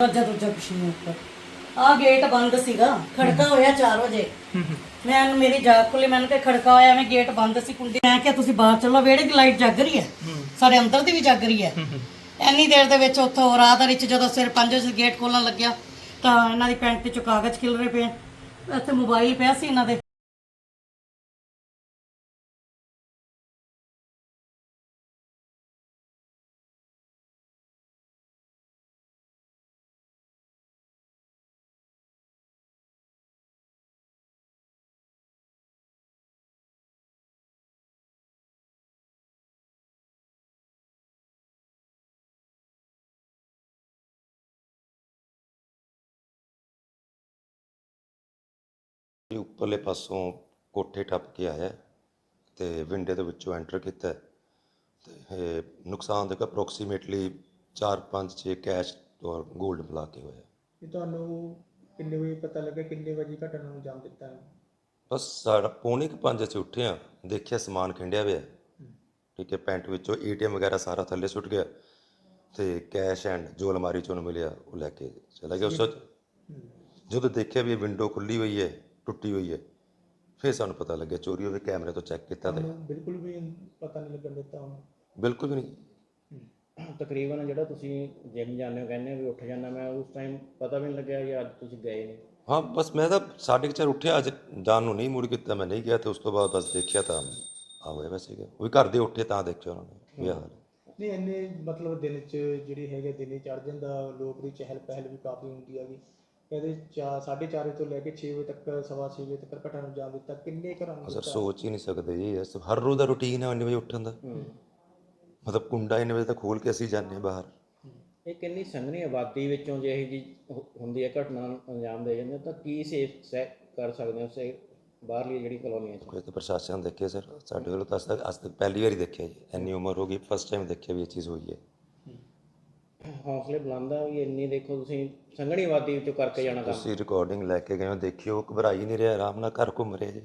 ਦਰਵਾਜ਼ਾ ਦੂਜਾ ਕੁਛ ਨਹੀਂ ਉੱਪਰ। ਆ ਗੇਟ ਬੰਦ ਸੀਗਾ ਖੜਕਾ ਹੋਇਆ 4 ਵਜੇ। ਮੈਂ ਮੇਰੀ ਜਾਗ ਖੁੱਲੀ ਮੈਨੂੰ ਕਿ ਖੜਕਾ ਹੋਇਆ ਮੈਂ ਗੇਟ ਬੰਦ ਸੀ ਕੁੰਡੀ। ਮੈਂ ਕਿਹਾ ਤੁਸੀਂ ਬਾਹਰ ਚੱਲੋ ਵਿਹੜੇ ਦੀ ਲਾਈਟ ਜਗ ਰਹੀ ਹੈ। ਸਾਡੇ ਅੰਦਰ ਦੀ ਵੀ ਜਗ ਰਹੀ ਹੈ। ਇੰਨੀ ਦੇਰ ਦੇ ਵਿੱਚ ਉੱਥੋਂ ਰਾਤ ਵਿੱਚ ਜਦੋਂ ਸਿਰ 5 ਵਜੇ ਗੇਟ ਖੋਲਣ ਲੱਗਿਆ ਤਾਂ ਇਹਨਾਂ ਦੀ ਪੈਂਟ ਚੋਂ ਕਾਗਜ਼ ਖਿਲਰੇ ਪਏ ਇੱਥੇ ਮੋਬਾਈਲ ਪਿਆ ਸੀ ਇਹਨਾਂ ਦੇ। ਇਹ ਉੱਪਰਲੇ ਪਾਸੋਂ ਕੋਠੇ ਟੱਪ ਕੇ ਆਇਆ ਤੇ ਵਿੰਡੇ ਦੇ ਵਿੱਚੋਂ ਐਂਟਰ ਕੀਤਾ ਤੇ ਇਹ ਨੁਕਸਾਨ ਦੇਖੋ ਅਪਰੋਕਸੀਮੇਟਲੀ 4-5 6 ਕੈਸ਼ ਔਰ 골ਡ ਮਿਲਾ ਕੇ ਹੋਇਆ ਇਹ ਤੁਹਾਨੂੰ ਕਿੰਨੇ ਵਜੇ ਪਤਾ ਲੱਗਾ ਕਿੰਨੇ ਵਜੇ ਘਟਨਾ ਨੂੰ ਅੰਜਾਮ ਦਿੱਤਾ ਬਸ ਸਾਡਾ ਪੌਣੇ ਕੁ ਪੰਜ ਅਸੀਂ ਉੱਠੇ ਆ ਦੇਖਿਆ ਸਮਾਨ ਖਿੰਡਿਆ ਹੋਇਆ। ਠੀਕ ਹੈ ਪੈਂਟ ਵਿੱਚੋਂ ਏਟੀਐਮ ਵਗੈਰਾ ਸਾਰਾ ਥੱਲੇ ਸੁੱਟ ਗਿਆ। ਤੇ ਕੈਸ਼ ਐਂਡ ਜੋ ਅਲਮਾਰੀ ਚੋਂ ਮਿਲਿਆ ਉਹ ਲੈ ਕੇ ਚਲਾ ਗਿਆ। ਉਸ ਜਦੋਂ ਦੇਖਿਆ ਵੀ ਇਹ ਵਿੰਡੋ ਖੁੱਲੀ ਹੋਈ ਹੈ ਟੁੱਟੀ ਹੋਈ ਹੈ। ਫਿਰ ਸਾਨੂੰ ਪਤਾ ਲੱਗਿਆ ਚੋਰੀ ਹੋਵੇ ਕੈਮਰੇ ਤੋਂ ਚੈੱਕ ਕੀਤਾ ਤੇ। ਤੁਹਾਨੂੰ ਬਿਲਕੁਲ ਵੀ ਪਤਾ ਨਹੀਂ ਲੱਗਣ ਦਿੱਤਾ ਉਹਨੂੰ ਬਿਲਕੁਲ ਵੀ ਨਹੀਂ। ਤਕਰੀਬਨ ਜਿਹੜਾ ਤੁਸੀਂ ਜਿਮ ਜਾਂਦੇ ਹੋ ਕਹਿੰਦੇ ਹੋ ਵੀ ਉੱਠ ਜਾਂਦਾ ਮੈਂ ਉਸ ਟਾਈਮ ਪਤਾ ਵੀ ਨਹੀਂ ਲੱਗਿਆ ਕਿ ਅੱਜ ਤੁਸੀਂ ਗਏ ਨੇ ਹਾਂ ਬਸ ਮੈਂ ਤਾਂ ਸਾਢੇ ਕੁ ਚਾਰ ਉੱਠਿਆ ਅੱਜ ਜਾਣ ਨੂੰ ਨਹੀਂ ਮੁੜ ਕੀਤਾ ਮੈਂ ਨਹੀਂ ਗਿਆ ਤੇ ਉਸ ਤੋਂ ਬਾਅਦ ਬਸ ਦੇਖਿਆ ਤਾਂ ਆ ਹੋਇਆ ਵੈਸੇ ਕਿ ਉਹ ਵੀ ਘਰ ਦੇ ਉੱਠੇ ਤਾਂ ਦੇਖਿਆ ਉਹਨਾਂ ਨੇ ਹਾਲ। ਹੈ। ਨਹੀਂ ਇੰਨੇ ਮਤਲਬ ਦਿਨ ਚ ਜਿਹੜੀ ਹੈਗੇ ਦਿਨੇ ਚੜ ਜਾਂਦਾ ਲੋਕ ਦੀ ਚਹਿਲ ਪਹਿਲ ਵੀ ਕਾਫੀ ਹੁੰਦੀ ਹੈਗੀ। ਕਹਿੰਦੇ 4 4:30 ਤੋਂ ਲੈ ਕੇ 6 ਵਜੇ ਤੱਕ ਸਵਾ ਛੇ ਵਜੇ ਤੱਕ ਘਟਨਾ ਨੂੰ ਅੰਜਾਮ ਦਿੱਤਾ। ਕਿੰਨੇ ਘਰਾਂ ਨੂੰ ਸਰ ਸੋਚ ਹੀ ਨਹੀਂ ਸਕਦੇ ਜੀ। ਇਸ ਹਰ ਰੋਜ਼ ਦਾ ਰੁਟੀਨ ਹੈ 9 ਵਜੇ ਉੱਠਣ ਦਾ। ਮਤਲਬ ਕੁੰਡਾ 9 ਵਜੇ ਤੱਕ ਖੋਲ ਕੇ ਅਸੀਂ ਜਾਂਦੇ ਬਾਹਰ। ਇਹ ਕਿੰਨੀ ਸੰਘਣੀ ਆਬਾਦੀ ਵਿੱਚੋਂ ਜੇ ਇਹ ਜੀ ਹੁੰਦੀ ਹੈ ਘਟਨਾ ਨੂੰ ਅੰਜਾਮ ਦੇ ਜਾਂਦੇ ਤਾਂ ਕੀ ਸੇਫ ਕਰ ਸਕਦੇ ਹੋ ਸੇ ਬਾਹਰਲੀ ਜਿਹੜੀ ਕਲੋਨੀਆਂ ਚ? ਕੋਈ ਤਾਂ ਪ੍ਰਸ਼ਾਸਨ ਦੇਖੇ ਸਰ। ਸਾਡੇ ਵੱਲੋਂ ਤਾਂ ਅੱਜ ਤੱਕ ਅੱਜ ਤੱਕ ਪਹਿਲੀ ਵਾਰੀ ਦੇਖਿਆ ਜੀ। ਇੰਨੀ ਉਮਰ ਹੋ ਗਈ ਫਸਟ ਟਾਈਮ ਦੇਖਿਆ ਵੀ ਇਹ ਚੀਜ਼ ਹੋਈ ਹੈ। ਹੌਸਲੇ ਬੁਲੰਦ ਵੀ ਇੰਨੀ ਦੇਖੋ ਤੁਸੀਂ ਸੰਘਣੀ ਆਬਾਦੀ ਵਿੱਚੋਂ ਕਰਕੇ ਜਾਣਾ ਕੰਮ। ਤੁਸੀਂ ਰਿਕਾਰਡਿੰਗ ਲੈ ਕੇ ਗਏ ਹੋ, ਦੇਖਿਓ, ਘਬਰਾਈ ਨਹੀਂ ਰਿਹਾ, ਆਰਾਮ ਨਾਲ ਘਰ ਘੁੰਮ ਰਿਹਾ ਜੀ।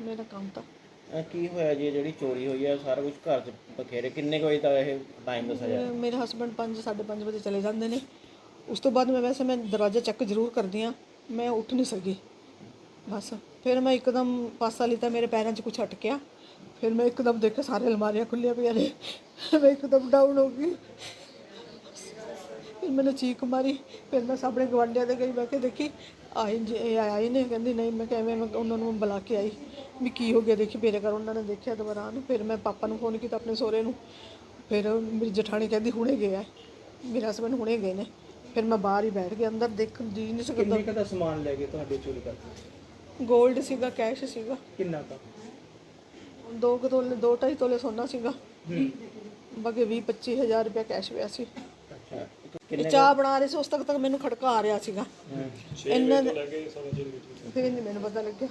ਮੇਰਾ ਕੰਮ ਤਾਂ ਇਹ ਕੀ ਹੋਇਆ ਜੀ? ਇਹ ਜਿਹੜੀ ਚੋਰੀ ਹੋਈ ਹੈ ਸਾਰਾ ਕੁਝ ਘਰ ਚ ਬਖੇਰੇ ਕਿੰਨੇ ਕੁ ਵਜੇ ਦਾ ਇਹ ਟਾਈਮ ਦੱਸਿਆ ਜਾ ਅਹ ਮੇਰੇ ਹਸਬੰਡ 5 5:30 ਵਜੇ ਚਲੇ ਜਾਂਦੇ ਨੇ। ਉਸ ਤੋਂ ਬਾਅਦ ਮੈਂ ਵੈਸੇ ਮੈਂ ਦਰਵਾਜ਼ਾ ਚੈੱਕ ਜ਼ਰੂਰ ਕਰਦੀ ਆ ਮੈਂ ਉੱਠ ਨਹੀਂ ਸਕੀ। ਬਸ। ਫਿਰ ਮੈਂ ਇੱਕਦਮ ਪਾਸਾ ਲਿੱਤਾ ਮੇਰੇ ਪੈਰਾਂ 'ਚ ਕੁਝ ਅਟਕਿਆ। ਫਿਰ ਮੈਂ ਇੱਕਦਮ ਦੇਖਿਆ ਸਾਰੇ ਅਲਮਾਰੀਆਂ ਖੁੱਲੀਆਂ ਪਈਆਂ ਨੇ। ਮੈਂ ਇੱਕਦਮ ਡਾਊਨ ਹੋ ਗਈ। ਫਿਰ ਮੈਨੂੰ ਚੀਕ ਮਾਰੀ ਫਿਰ ਮੈਂ ਸਾਹਮਣੇ ਗਵਾਂਢੀਆਂ ਦੇ ਗਈ ਮੈਂ ਕਿ ਦੇਖੀ ਆਈ ਜੀ ਆਈ ਨੇ ਕਹਿੰਦੀ ਨਹੀਂ ਮੈਂ ਕਿਵੇਂ ਮੈਂ ਉਹਨਾਂ ਨੂੰ ਬੁਲਾ ਕੇ ਆਈ ਵੀ ਕੀ ਹੋ ਗਿਆ ਦੇਖੀ ਮੇਰੇ ਘਰ ਉਹਨਾਂ ਨੇ ਦੇਖਿਆ ਦੁਬਾਰਾ ਨੂੰ ਫਿਰ ਮੈਂ ਪਾਪਾ ਨੂੰ ਫੋਨ ਕੀਤਾ ਆਪਣੇ ਸਹੁਰੇ ਨੂੰ ਫਿਰ ਮੇਰੀ ਜਠਾਣੀ ਕਹਿੰਦੀ ਹੁਣੇ ਗਏ ਆ ਮੇਰੇ ਹਸਬੰਡ ਹੁਣੇ ਗਏ ਨੇ ਫਿਰ ਮੈਂ ਬਾਹਰ ਹੀ ਬੈਠ ਗਿਆ ਅੰਦਰ ਦੇਖ ਜੀ ਨਹੀਂ ਸਕਦਾ ਕਿੰਨੇ ਕੁ ਦਾ ਸਮਾਨ ਲੈ ਗਏ ਤੁਹਾਡੇ ਚੋਰੀ ਕਰਕੇ? 골ਡ ਸੀਗਾ ਕੈਸ਼ ਸੀਗਾ। ਕਿੰਨਾ ਕੁ? ਦੋ ਕੁ ਤੋਲੇ ਦੋ ਢਾਈ ਤੋਲੇ ਸੋਨਾ ਸੀਗਾ। ਬਾਕੀ 20 25000 ਰੁਪਏ ਕੈਸ਼ ਪਿਆ ਸੀ। ਇਹ ਚਾਹ ਬਣਾ ਰਹੇ ਸੀ ਉਸ ਤੱਕ ਤੱਕ ਮੈਨੂੰ ਖੜਕਾ ਆ ਰਿਹਾ ਸੀਗਾ। ਇੰਨਾ ਫਿਰ ਨਹੀਂ ਮੈਨੂੰ ਪਤਾ ਲੱਗਿਆ।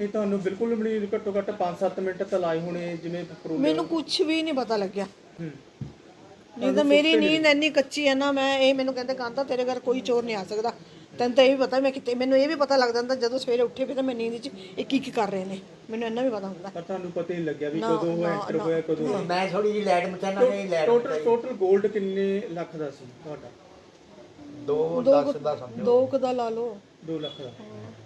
ਇਹ ਤੁਹਾਨੂੰ ਬਿਲਕੁਲ ਵੀ ਨਹੀਂ ਘੱਟੋ ਘੱਟ 5-7 ਮਿੰਟ ਤਾਂ ਲਾਏ ਹੋਣੇ ਜਿਵੇਂ ਮੈਨੂੰ ਕੁਝ ਵੀ ਨਹੀਂ ਪਤਾ ਲੱਗਿਆ। ਨਹੀਂ ਤਾਂ ਮੇਰੀ ਨੀਂਦ ਇੰਨੀ ਕੱਚੀ ਹੈ ਨਾ ਮੈਂ ਇਹ ਮੈਨੂੰ ਕਹਿੰਦੇ ਕਾਂਤਾ ਤੇਰੇ ਘਰ ਕੋਈ ਚੋਰ ਨਹੀਂ ਆ ਸਕਦਾ। ਤੈਨੂੰ ਤਾਂ ਇਹ ਵੀ ਪਤਾ ਮੈਂ ਕਿਤੇ ਮੈਨੂੰ ਇਹ ਵੀ ਪਤਾ ਲੱਗ ਜਾਂਦਾ ਜਦੋਂ ਸਵੇਰੇ ਉੱਠੇ ਵੀ ਤਾਂ ਮੈਂ ਨੀਂਦ 'ਚ ਇਹ ਕੀ ਕੀ ਕਰ ਰਹੇ ਨੇ। ਮੈਨੂੰ ਇੰਨਾ ਵੀ ਪਤਾ ਹੁੰਦਾ। ਪਰ ਤੁਹਾਨੂੰ ਪਤਾ ਹੀ ਨਹੀਂ ਲੱਗਿਆ ਵੀ ਕਦੋਂ ਉਹ ਐਂਟਰ ਹੋਇਆ ਕਦੋਂ ਮੈਂ ਥੋੜੀ ਜਿਹੀ ਲਾਈਟ ਮਚਾਣਾ ਨਹੀਂ ਲਾਈਟ ਟੋਟਲ ਟੋਟਲ 골ਡ ਕਿੰਨੇ ਲੱਖ ਦਾ ਸੀ ਤੁਹਾਡਾ? 2 10 ਦਾ ਸਮਝੋ। ਦੋ ਕੁ ਦਾ ਲਾ ਲਓ। 2 ਲੱਖ ਦਾ।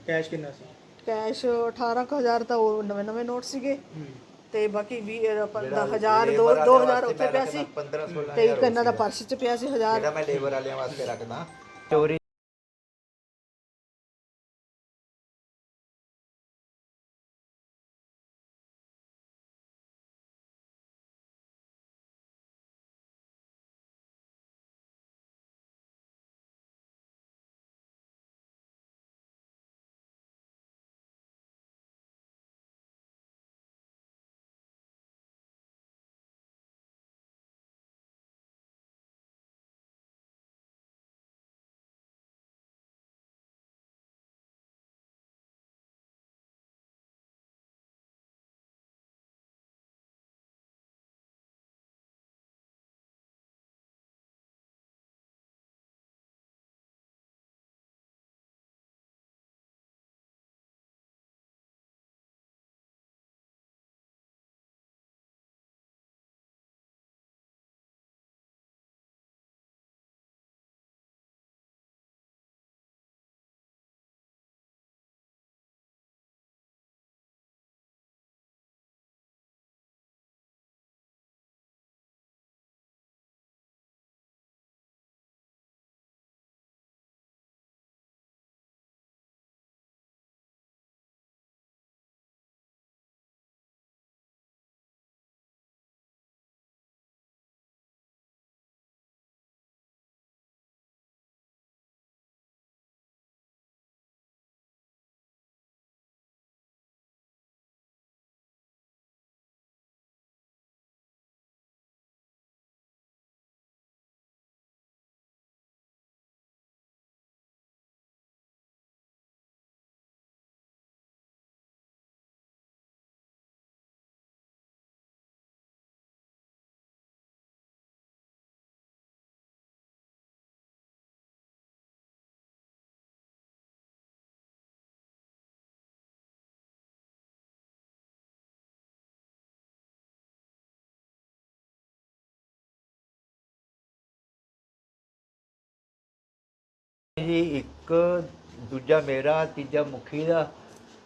ਕੈਸ਼ ਕਿੰਨਾ ਸੀ? ਕੈਸ਼ 18000 ਤਾਂ ਉਹ ਨਵੇਂ ਨਵੇਂ ਨੋਟ ਸੀਗੇ ਤੇ ਬਾਕੀ 20 ਹਜ਼ਾਰ 2 2000 ਉੱਥੇ ਪਿਆ ਸੀ। 15 16 ਤੇ ਇੱਕ ਇਹਨਾਂ ਦਾ ਪਰਸ 'ਚ ਪਿਆ ਸੀ 1000 ਜਿਹੜਾ ਮੈਂ ਲੇਬਰ ਵਾਲਿਆਂ ਵਾਸਤੇ ਰੱਖਦਾ। ਚੋਰੀ ਜੀ ਇੱਕ ਦੂਜਾ ਮੇਰਾ ਤੀਜਾ ਮੁਖੀ ਦਾ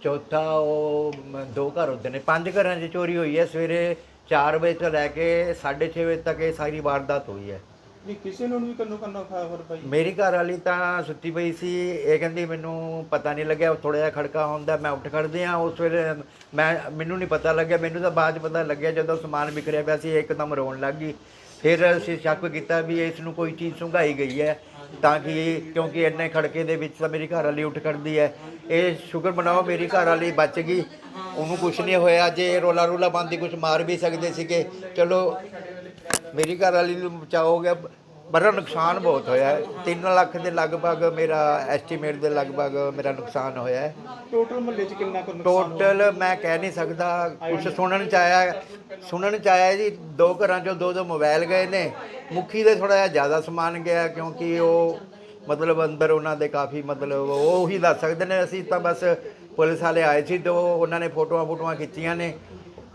ਚੌਥਾ ਉਹ ਮ- ਦੋ ਘਰ ਹੁੰਦੇ ਨੇ। ਪੰਜ ਘਰਾਂ 'ਚ ਚੋਰੀ ਹੋਈ ਹੈ। ਸਵੇਰੇ 4 ਵਜੇ ਤੋਂ ਲੈ ਕੇ 6:30 ਵਜੇ ਤੱਕ ਇਹ ਸਾਰੀ ਵਾਰਦਾਤ ਹੋਈ ਹੈ। ਨਹੀਂ ਕਿਸੇ ਨੂੰ ਵੀ ਕੰਨੋ ਕੰਨੋ ਖਬਰ ਪਈ ਮੇਰੀ ਘਰ ਵਾਲੀ ਤਾਂ ਸੁੱਤੀ ਪਈ ਸੀ। ਇਹ ਕਹਿੰਦੀ ਮੈਨੂੰ ਪਤਾ ਨਹੀਂ ਲੱਗਿਆ ਥੋੜਾ ਜਿਹਾ ਖੜਕਾ ਹੁੰਦਾ ਮੈਂ ਉੱਠ ਖੜਦੇ ਆ ਉਸ ਵੇਲੇ ਮੈਂ ਮੈਨੂੰ ਨਹੀਂ ਪਤਾ ਲੱਗਿਆ। ਮੈਨੂੰ ਤਾਂ ਬਾਅਦ 'ਚ ਪਤਾ ਲੱਗਿਆ ਜਦੋਂ ਸਮਾਨ ਵਿਖਰਿਆ ਪਿਆ ਸੀ ਇਹ ਇੱਕਦਮ ਰੋਣ ਲੱਗ ਗਈ। ਫਿਰ ਅਸੀਂ ਸ਼ੱਕ ਕੀਤਾ ਵੀ ਇਸ ਨੂੰ ਕੋਈ ਚੀਜ਼ ਸੁੰਘਾਈ ਗਈ ਹੈ, ਤਾਂ ਕਿ ਕਿਉਂਕਿ ਇੰਨੇ ਖੜਕੇ ਦੇ ਵਿੱਚ ਤਾਂ ਮੇਰੀ ਘਰ ਵਾਲੀ ਉੱਠ ਖੜਦੀ ਹੈ। ਇਹ ਸ਼ੁਕਰ ਬਣਾਓ ਮੇਰੀ ਘਰ ਵਾਲੀ ਬਚ ਗਈ। ਉਹਨੂੰ ਕੁਝ ਨਹੀਂ ਹੋਇਆ, ਜੇ ਰੋਲਾ ਰੋਲਾ ਬੰਦੀ ਕੁਝ ਮਾਰ ਵੀ ਸਕਦੇ ਸੀਗੇ। ਚਲੋ, ਮੇਰੀ ਘਰ ਵਾਲੀ ਨੂੰ ਬਚਾਅ ਗਿਆ। ਬੜਾ ਨੁਕਸਾਨ ਬਹੁਤ ਹੋਇਆ ਹੈ। 3 ਲੱਖ ਦੇ ਲਗਭਗ ਮੇਰਾ ਐਸਟੀਮੇਟ ਦੇ ਲਗਭਗ ਮੇਰਾ ਨੁਕਸਾਨ ਹੋਇਆ ਹੈ। ਟੋਟਲ ਮਹੱਲੇ 'ਚ ਕਿੰਨਾ ਕੁ ਨੁਕਸਾਨ ਟੋਟਲ ਮੈਂ ਕਹਿ ਨਹੀਂ ਸਕਦਾ। ਕੁਝ ਸੁਣਨ ਚ ਆਇਆ ਸੁਣਨ ਚ ਆਇਆ ਜੀ ਦੋ ਘਰਾਂ ਚੋਂ ਦੋ ਦੋ ਮੋਬਾਈਲ ਗਏ ਨੇ। ਮੁਖੀ ਦੇ ਥੋੜਾ ਜਿਹਾ ਜ਼ਿਆਦਾ ਸਮਾਨ ਗਿਆ ਕਿਉਂਕਿ ਉਹ ਮਤਲਬ ਅੰਦਰ ਉਹਨਾਂ ਦੇ ਕਾਫੀ ਮਤਲਬ ਉਹ ਹੀ ਦੱਸ ਸਕਦੇ ਨੇ। ਅਸੀਂ ਤਾਂ ਬਸ ਪੁਲਿਸ ਵਾਲੇ ਆਏ ਸੀ ਤੇ ਉਹ ਉਹਨਾਂ ਨੇ ਫੋਟੋਆਂ ਫੋਟੋਆਂ ਖਿੱਚੀਆਂ ਨੇ।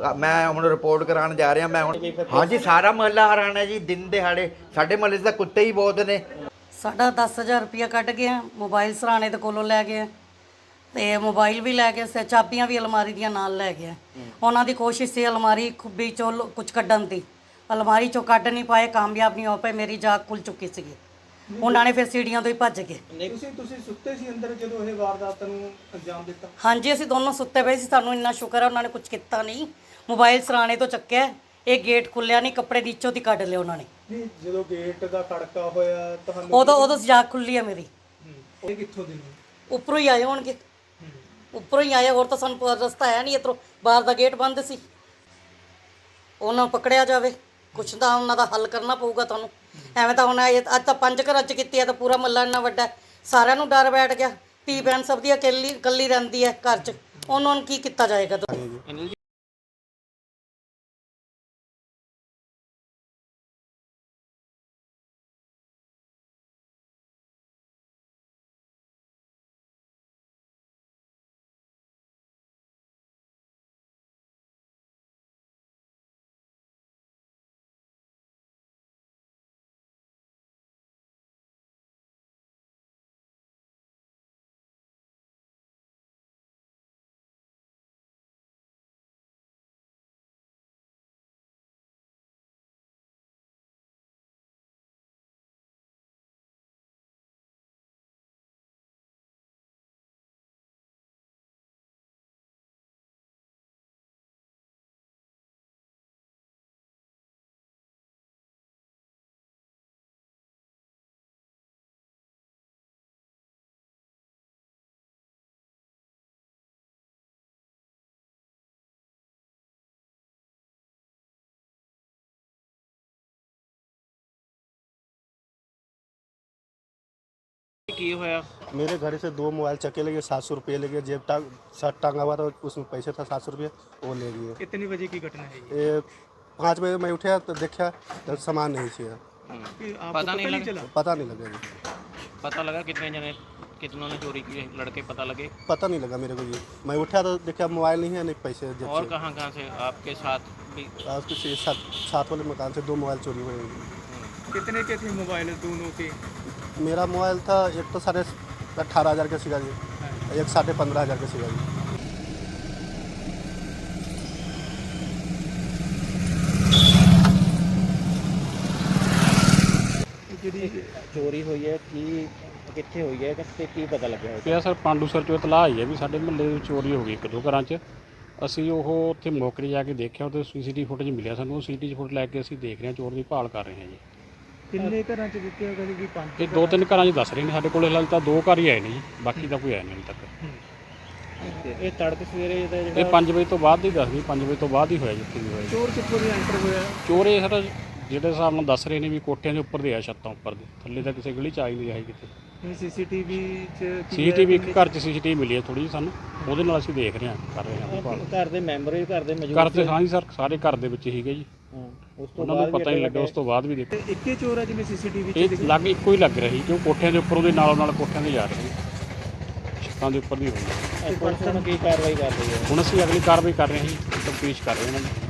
ਮੈਂ ਹੁਣ ਰਿਪੋਰਟ ਕਰਾਉਣ ਜਾ ਰਿਹਾ, ਮੈਂ ਹੁਣ ਹਾਂਜੀ, ਸਾਰਾ ਮਹੱਲਾ ਹਰਾਣਾ ਜੀ, ਦਿਨ ਦਿਹਾੜੇ। ਸਾਡੇ ਮਹੱਲੇ 'ਚ ਤਾਂ ਕੁੱਤੇ ਹੀ ਬਹੁਤ ਨੇ। ਸਾਡਾ 10000 ਰੁਪਇਆ ਕੱਢ ਗਿਆ, ਮੋਬਾਈਲ ਸਰਾਣੇ ਦੇ ਕੋਲੋਂ ਲੈ ਗਿਆ। ਤੇ ਮੋਬਾਈਲ ਵੀ ਲੈ ਗਏ ਸੇ ਚਾਬੀਆਂ ਵੀ ਅਲਮਾਰੀ ਦੀਆਂ ਨਾਲ ਲੈ ਗਿਆ। ਉਹਨਾਂ ਦੀ ਕੋਸ਼ਿਸ਼ ਸੀ ਅਲਮਾਰੀ ਖੁੱਬੀ ਚੋਂ ਕੁਝ ਕੱਢਣ ਦੀ। ਅਲਮਾਰੀ ਚੋਂ ਕੱਢ ਨਹੀਂ ਪਾਏ, ਕਾਮਯਾਬ ਨਹੀਂ ਹੋ ਪਏ, ਮੇਰੀ ਜਾਗ ਖੁੱਲ ਚੁੱਕੀ ਸੀਗੀ। ਉਹਨਾਂ ਨੇ ਫਿਰ ਸੀੜੀਆਂ ਤੋਂ ਹੀ ਭੱਜ ਗਏ। ਤੁਸੀਂ ਤੁਸੀਂ ਸੁੱਤੇ ਸੀ ਅੰਦਰ ਜਦੋਂ ਇਹ ਵਾਰਦਾਤ ਨੂੰ ਅੰਜਾਮ ਦਿੱਤਾ? ਹਾਂਜੀ ਅਸੀਂ ਦੋਨੋਂ ਸੁੱਤੇ ਪਏ ਸੀ ਸਾਨੂੰ ਇੰਨਾ ਸ਼ੁਕਰ ਹੈ ਉਹਨਾਂ ਨੇ ਕੁਝ ਕੀਤਾ ਨਹੀਂ। ਮੋਬਾਈਲ ਸਰਾਣੇ ਤੋਂ ਚੱਕਿਆ ਇਹ ਗੇਟ ਖੁੱਲਿਆ ਨਹੀਂ ਕੱਪੜੇ ਇੱਚੋ ਦੀ ਕੱਢ ਲਿਆ ਉਹਨਾਂ ਨੇ। ਨਹੀਂ ਜਦੋਂ ਗੇਟ ਦਾ ਖੜਕਾ ਹੋਇਆ ਤੁਹਾਨੂੰ ਉਦੋਂ ਉਦੋਂ ਜਾਗ ਖੁੱਲੀ ਹੈ ਮੇਰੀ। ਹੂੰ, ਇਹ ਕਿੱਥੋਂ ਦੀ ਨੇ ਉੱਪਰੋਂ ਹੀ ਆਏ ਹੋਣਗੇ। ਉੱਪਰੋਂ ਹੀ ਆਏ ਹੋਰ ਤਾਂ ਸਾਨੂੰ ਪ- ਰਸਤਾ ਹੈ ਨਹੀਂ ਇੱਧਰੋਂ। ਬਾਹਰ ਦਾ ਗੇਟ ਬੰਦ ਸੀ। ਉਹਨਾਂ ਨੂੰ ਪਕੜਿਆ ਜਾਵੇ। ਕੁਛ ਤਾਂ ਉਹਨਾਂ ਦਾ ਹੱਲ ਕਰਨਾ ਪਊਗਾ ਤੁਹਾਨੂੰ। ਐਵੇਂ ਤਾਂ ਹੁਣ ਇਹ- ਅੱਜ ਤਾਂ ਪੰਜ ਘਰਾਂ 'ਚ ਕੀਤੀ ਹੈ ਤਾਂ ਪੂਰਾ ਮੱਲਾ ਇੰਨਾ ਵੱਡਾ ਹੈ। ਸਾਰਿਆਂ ਨੂੰ ਡਰ ਬੈਠ ਗਿਆ। ਧੀ ਭੈਣ ਸਭ ਦੀ ਇਕੱਲੀ ਇਕੱਲੀ ਰਹਿੰਦੀ ਹੈ ਘਰ 'ਚ। ਉਹਨਾਂ ਨੂੰ ਕੀ ਕੀਤਾ ਜਾਏਗਾ? ਅਨਿਲ ਜੀ किए हुए आप मेरे घर से दो मोबाइल चके लगे सात सौ रुपये लगे जेब टांग शर्ट टांगा हुआ था उसमें पैसे था सात सौ रुपये वो ले गए कितने बजे की घटना है ये? पाँच बजे मैं उठा तो देखा तो सामान नहीं हम्म। चाहिए पता नहीं लगा पता नहीं लगा पता लगा कितने जने कितनों ने चोरी की लड़के पता लगे? पता नहीं लगा मेरे को ये मैं उठा तो देखा मोबाइल नहीं है नहीं पैसे और कहाँ कहाँ से? आपके साथ भी? आपके साथ साथ वाले मकान से दो मोबाइल चोरी हुए हम्म। कितने के थे मोबाइल? दोनों के? ਮੇਰਾ ਮੋਬਾਈਲ ਤਾਂ ਇੱਕ ਤਾਂ ਸਾਡੇ 18000 ਕੇ ਸੀਗਾ ਜੀ। ਇੱਕ ਸਾਡੇ 15000 ਕੇ ਸੀਗਾ ਜੀ। ਜਿਹੜੀ ਚੋਰੀ ਹੋਈ ਹੈ ਕੀ ਕਿੱਥੇ ਹੋਈ ਹੈ ਕਿ ਕੀ ਪਤਾ ਲੱਗਿਆ ਪਿਆ ਸਰ ਪਾਂਡੂ ਸਰ ਚੋਂ ਇਤਲਾਹ ਆਈ ਹੈ ਵੀ ਸਾਡੇ ਮਹੱਲੇ ਵਿੱਚ ਚੋਰੀ ਹੋ ਗਈ ਇੱਕ ਦੋ ਘਰਾਂ 'ਚ। ਅਸੀਂ ਉਹ ਉੱਥੇ ਮੌਕੇ ਜਾ ਕੇ ਦੇਖਿਆ ਉਹਦੇ ਸੀਸੀਟੀਵੀ ਫੁਟੇਜ ਮਿਲਿਆ ਸਾਨੂੰ। ਉਹ ਸੀਸੀਟੀਵੀ ਫੁਟੇਜ ਲੈ ਕੇ ਅਸੀਂ ਦੇਖ ਰਹੇ ਹਾਂ ਚੋਰ ਦੀ ਭਾਲ ਕਰ ਰਹੇ ਹਾਂ ਜੀ। ਕਿੰਨੇ ਘਰਾਂ ਚ ਦਿੱਤੇ ਹੋ ਕਹਿੰਦੇ ਕਿ ਪੰਜ ਇਹ ਦੋ ਤਿੰਨ ਘਰਾਂ 'ਚ ਦੱਸ ਰਹੇ ਨੇ ਸਾਡੇ ਕੋਲ ਹਾਲੇ ਤਾਂ ਦੋ ਘਰ ਹੀ ਆਏ ਨੇ ਜੀ ਬਾਕੀ ਤਾਂ ਕੋਈ ਆਇਆ ਨਹੀਂ ਹਾਲੇ ਤੱਕ। ਇਹ ਤੜਕ ਸਵੇਰੇ ਦਾ ਇਹ 5 ਵਜੇ ਤੋਂ ਬਾਅਦ ਦੀ ਦੱਸਦੀ 5 ਵਜੇ ਤੋਂ ਬਾਅਦ ਹੀ ਹੋਇਆ ਜਿੱਥੇ ਵੀ ਹੋਇਆ ਜੀ। ਚੋਰ ਕਿੱਥੋਂ ਦੀ ਐਂਟਰ ਹੋਇਆ? ਚੋਰ ਇਹ ਸਰ ਜਿਹੜੇ ਹਿਸਾਬ ਨਾਲ ਦੱਸ ਰਹੇ ਨੇ ਵੀ ਕੋਠਿਆਂ ਦੇ ਉੱਪਰ ਦੇ ਆ ਛੱਤਾਂ ਉੱਪਰ ਦੇ। ਥੱਲੇ ਤਾਂ ਕਿਸੇ ਗਲੀ 'ਚ ਆਈ ਨਹੀਂ ਆਈ ਕਿਤੇ। ਸੀਸੀਟੀਵੀ ਚ ਕੀ ਹੈ? ਸੀਸੀਟੀਵੀ ਇੱਕ ਘਰ 'ਚ ਸੀਸੀਟੀਵੀ ਮਿਲੀ ਹੈ ਥੋੜੀ ਜਿਹੀ ਸਾਨੂੰ ਉਹਦੇ ਨਾਲ ਅਸੀਂ ਦੇਖ ਰਹੇ ਹਾਂ ਕਰ ਰਹੇ ਹਾਂ। ਭਾਲ ਘਰ ਦੇ ਮੈਂਬਰ ਵੀ ਘਰ ਦੇ ਮੌਜੂਦ ਘਰ ਤੇ ਹਾਂ ਜੀ ਸਰ ਸਾਰੇ ਘਰ ਦੇ ਵਿੱਚ ਹੀਗੇ ਜੀ। ਹਾਂ, ਉਸ ਤੋਂ ਉਹਨਾਂ ਬਾਅਦ ਨੂੰ ਪਤਾ ਹੀ ਨਹੀਂ ਲੱਗਾ ਉਸ ਤੋਂ ਬਾਅਦ ਵੀ ਦੇਖੋ। ਤੇ ਇੱਕੇ ਚੋਰ ਹੈ ਜਿਵੇਂ ਸੀਸੀਟੀਵੀ ਚ ਇਹ ਲੱਗ ਇੱਕੋ ਹੀ ਲੱਗ ਰਹੀ ਕਿਉਂ ਕੋਠਿਆਂ ਦੇ ਉੱਪਰ ਉਹਦੇ ਨਾਲੋਂ ਨਾਲ ਕੋਠਿਆਂ ਦੇ ਜਾ ਰਹੇ। ਸੀ ਛੱਤਾਂ ਦੇ ਉੱਪਰ ਦੀ ਹੋਈ ਪੁਲਿਸ ਹੁਣ ਕੀ ਕਾਰਵਾਈ ਕਰ ਰਹੀ ਹੈ? ਹੁਣ ਅਸੀਂ ਅਗਲੀ ਕਾਰਵਾਈ ਕਰ ਰਹੇ ਹਾਂ ਜੀ ਤਫਤੀਸ਼ ਕਰ ਰਹੇ ਹਾਂ। ਇਹਨਾਂ ਦੀ